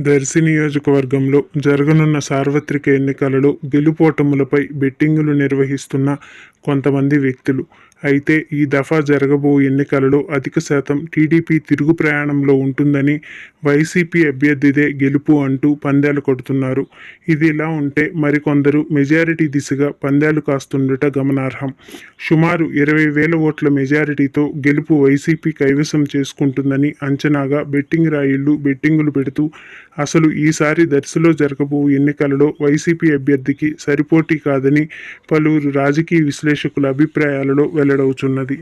దర్శి నియోజకవర్గంలో జరగనున్న సార్వత్రిక ఎన్నికలలో గెలుపోటములపై బెట్టింగులు నిర్వహిస్తున్న కొంతమంది వ్యక్తులు అయితే ఈ దఫా జరగబో ఎన్నికలలో అధిక శాతం టీడీపీ తిరుగు ప్రయాణంలో ఉంటుందని వైసీపీ అభ్యర్థిదే గెలుపు అంటూ పందాలు కొడుతున్నారు. ఇది ఇలా ఉంటే మరికొందరు మెజారిటీ దిశగా పందాలు కాస్తుండట గమనార్హం. సుమారు ఇరవై వేల ఓట్ల మెజారిటీతో గెలుపు వైసీపీ కైవసం చేసుకుంటుందని అంచనాగా బెట్టింగ్ రాయిళ్ళు బెట్టింగులు పెడుతూ అసలు ఈసారి దర్శలో జరగబో ఎన్నికలలో వైసీపీ అభ్యర్థికి సరిపోటీ కాదని పలువురు రాజకీయ విశ్లేషకుల అభిప్రాయాలలో వెల్లడవుతున్నది